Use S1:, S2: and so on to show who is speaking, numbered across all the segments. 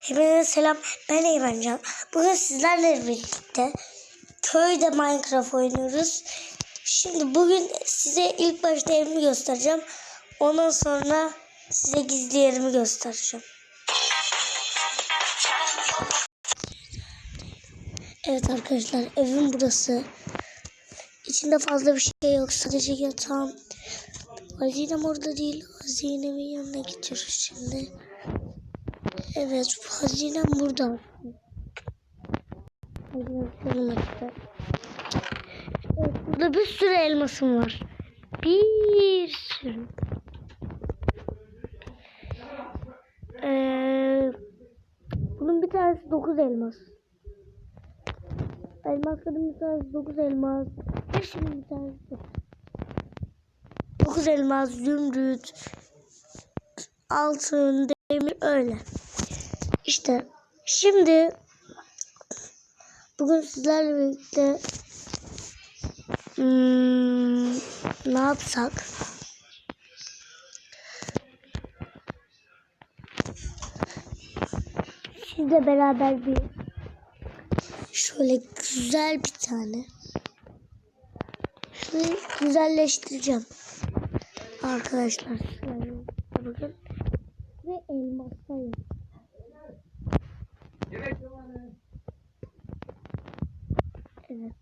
S1: Hepinize selam. Ben Eymen. Bugün sizlerle birlikte köyde Minecraft oynuyoruz. Şimdi bugün size ilk başta evimi göstereceğim. Ondan sonra size gizli yerimi göstereceğim. Evet arkadaşlar evim burası. İçinde fazla bir şey yok. Sadece yatağım. Hazinem orada değil. Hazinemin yanına gidiyoruz şimdi. Evet, hazinem burada. Burada bir sürü elmasım var. Bir sürü. Ee, bunun bir tanesi 9 elmas. Elmasların bir tanesi 9 elmas. Hepsinin bir tanesi 9 elmas, zümrüt, altın, demir öyle. İşte şimdi bugün sizlerle birlikte hmm, ne yapsak? Sizle beraber bir şöyle güzel bir tane şunu güzelleştireceğim arkadaşlar. Bakın ve elmaslayım. Evet.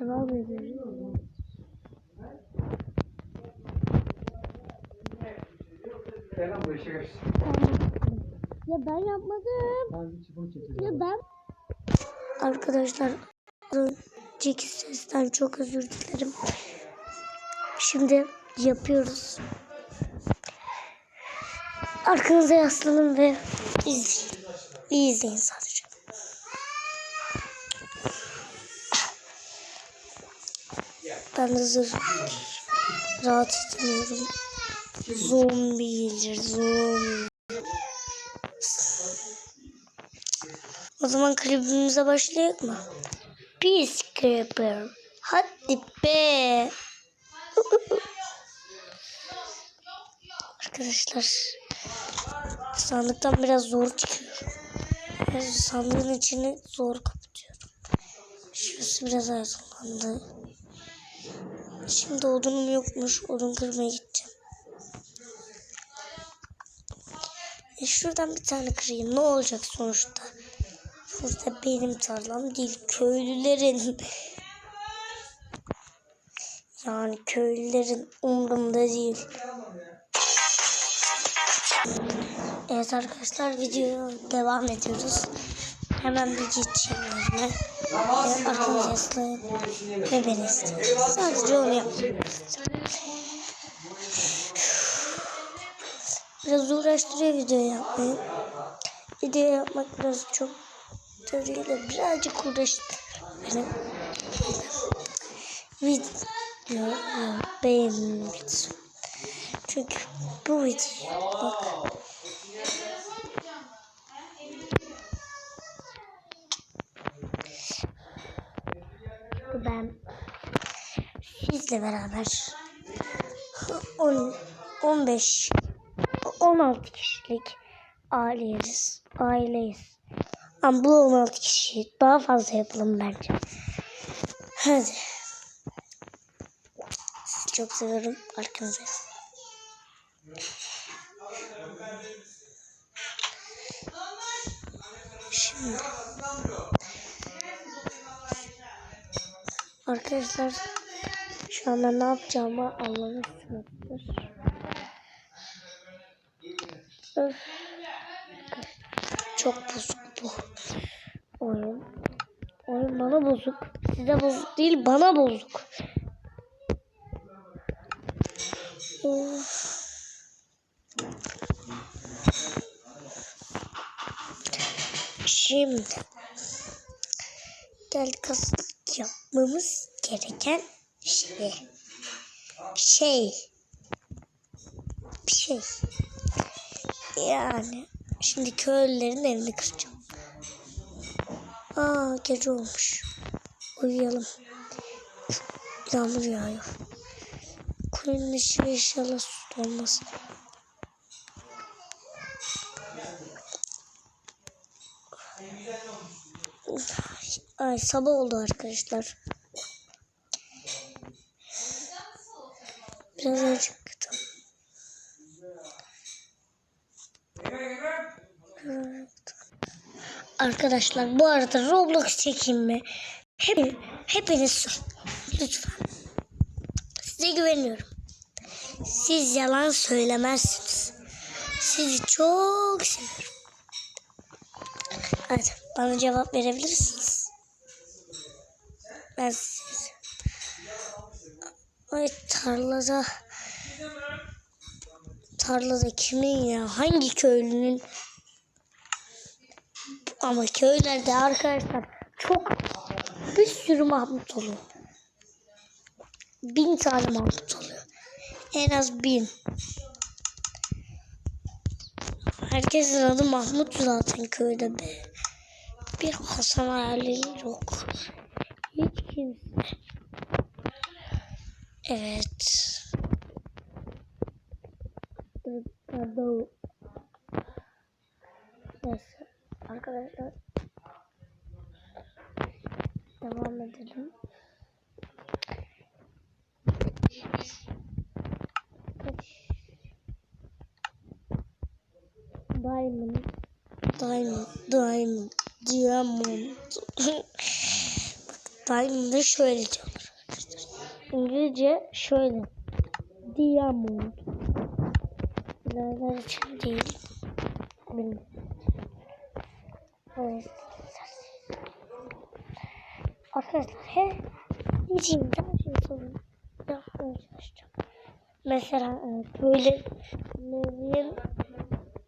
S1: Devam ediyoruz.
S2: Selam bu işe geç.
S1: Ya ben yapmadım. Ya ben. Arkadaşlar önceki sesten çok özür dilerim. Şimdi yapıyoruz. Arkanıza yaslanın ve izleyin. İyi izleyin sadece. Ben hazır rahat edemiyorum. Zombi gelir zombi. O zaman klibimize başlayalım mı? Peace Creeper. Hadi be. Arkadaşlar sandıktan biraz zor çıkıyor. Sandığın içini zor kapatıyorum. Şurası biraz aydınlandı. Şimdi odunum yokmuş. Odun kırmaya gideceğim. E şuradan bir tane kırayım. Ne olacak sonuçta? Sonuçta benim tarlam değil. Köylülerin. Yani köylülerin umurumda değil. Evet arkadaşlar videoya devam ediyoruz. Hemen bir geçeyim yerine. Yaslayın. Ve beni isteyin. Sadece onu yapmayı Biraz uğraştırıyor video yapmayı. Video yapmak biraz çok teoriyle birazcık uğraştı benim. Video lütfen. Çünkü bu video bak ben sizle beraber 10 15 16 kişilik aileyiz. Aileyiz. Ama bu 16 kişi daha fazla yapalım bence. Hadi. Sizi çok seviyorum. Arkanıza. Şimdi. Arkadaşlar şu anda ne yapacağımı anlamışsınızdır. Öf. Çok bozuk bu oyun. Oyun bana bozuk. Size bozuk değil bana bozuk. Şimdi geldik asıl yapmamız gereken şey şey. Bir şey. Yani şimdi köylülerin elini kıracağım. Aa gece olmuş. Uyuyalım. Yağmur yağıyor. Kuyunun içi inşallah su dolmaz ay sabah oldu arkadaşlar. Biraz acıktım. Arkadaşlar bu arada Roblox çekeyim mi? Hep, hepiniz. Lütfen. Size güveniyorum. Siz yalan söylemezsiniz. Sizi çok seviyorum. Hadi bana cevap verebilirsiniz. Ben size. Ay tarlada tarlada kimin ya? Hangi köylünün? Ama köylerde arkadaşlar çok bir sürü Mahmut oluyor. Bin tane Mahmut oluyor. En az bin. Herkesin adı Mahmut zaten köyde be. Bir Hasan hayali yok. Hiç kimse. Evet. Pardon. Neyse. Arkadaşlar. Devam edelim. Diamond. Diamond. Diamond. Diamond. Diamond'ı şöyle diyorlar. İngilizce şöyle. Diamond. Bilenler için değil. Bilmiyorum. Evet. Arkadaşlar he diyeceğim her şeyi sorun yapmaya. Mesela e, böyle evlerin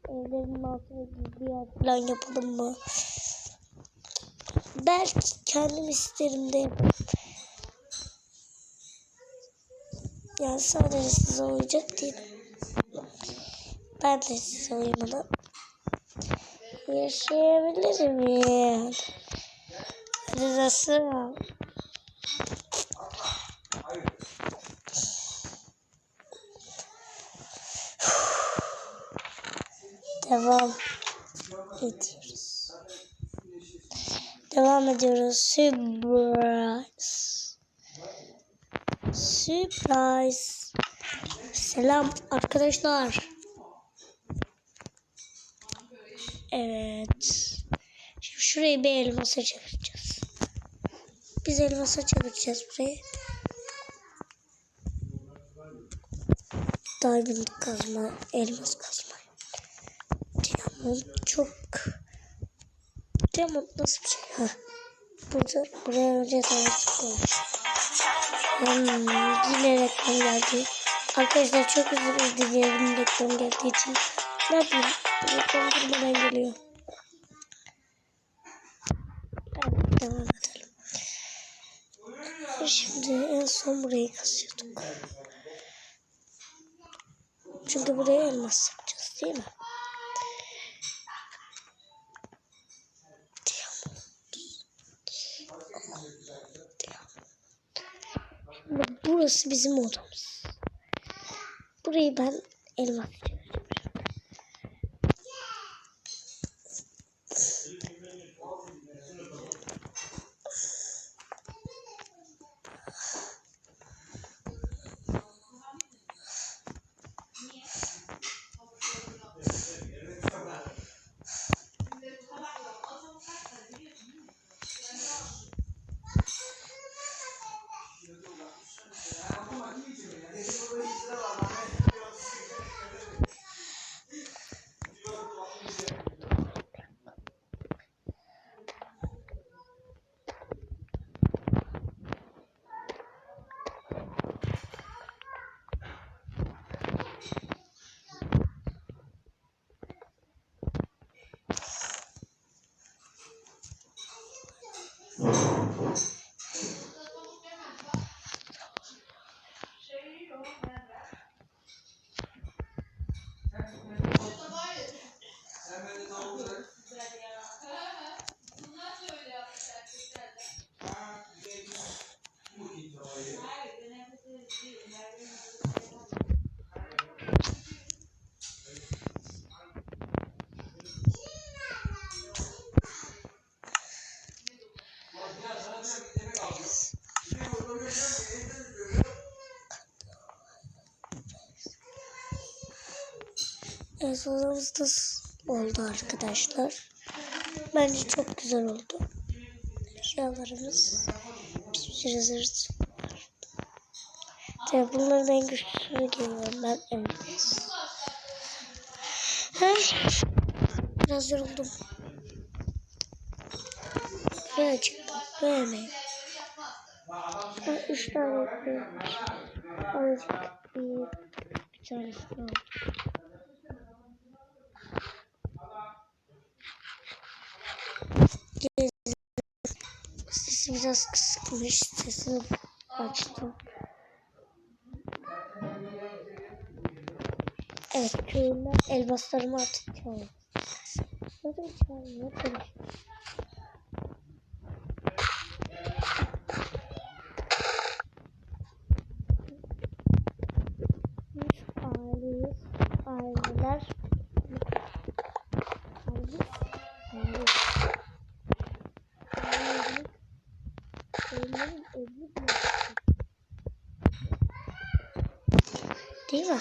S1: evlerin altına bir yer falan yapalım mı? Belki kendim isterim de yaparım. Yani sadece size uyacak değil. Ben de size uyumadan yaşayabilirim yani. Hadi nasıl? Devam ediyoruz. Devam ediyoruz. Surprise. Surprise. Selam arkadaşlar. Evet. Şimdi şurayı bir elmasa çevireceğiz. Biz elmasa çevireceğiz burayı. Diamond kazma, elmas kazma. Diamond çok... Diamond nasıl bir şey? Ha. Burada, buraya önce diamond koymuş. Hmm, yine reklam geldi. Arkadaşlar çok özür dilerim reklam geldiği için. Ne yapayım? Reklam durmadan geliyor. Evet, devam edelim. Şimdi en son burayı kazıyorduk. Çünkü buraya elmas yapacağız değil mi? Şimdi burası bizim odamız. Burayı ben elmas soframız da oldu arkadaşlar. Bence çok güzel oldu. Eşyalarımız var. Tabii bunların en güçlüsünü giyiyorum ben Emre'yiz. Biraz yoruldum. Böyle çıktım. Böyle. Ben üç tane yapıyorum. Azıcık bir, bir tanesini. Sesi biraz kısıkmış. Sesini açtım. Evet köyümden elbaslarımı artık çaldım. Zaten çalmıyor. Konuşuyor. Biz aileyiz. Aileler. Aileyiz. Aileyiz. Aileyiz. Köylerin evlilik mi? Değil mi?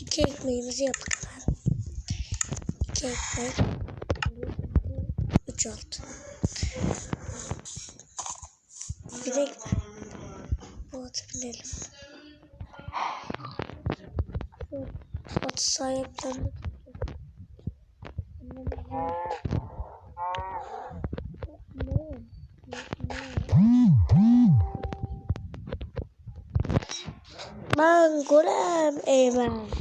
S1: İki ekmeğimizi yaptık hemen. İki ekmek. Üç altı. Bir de. Bu atı binelim. Şu Atı sahiplendik. Ben golem. Evet.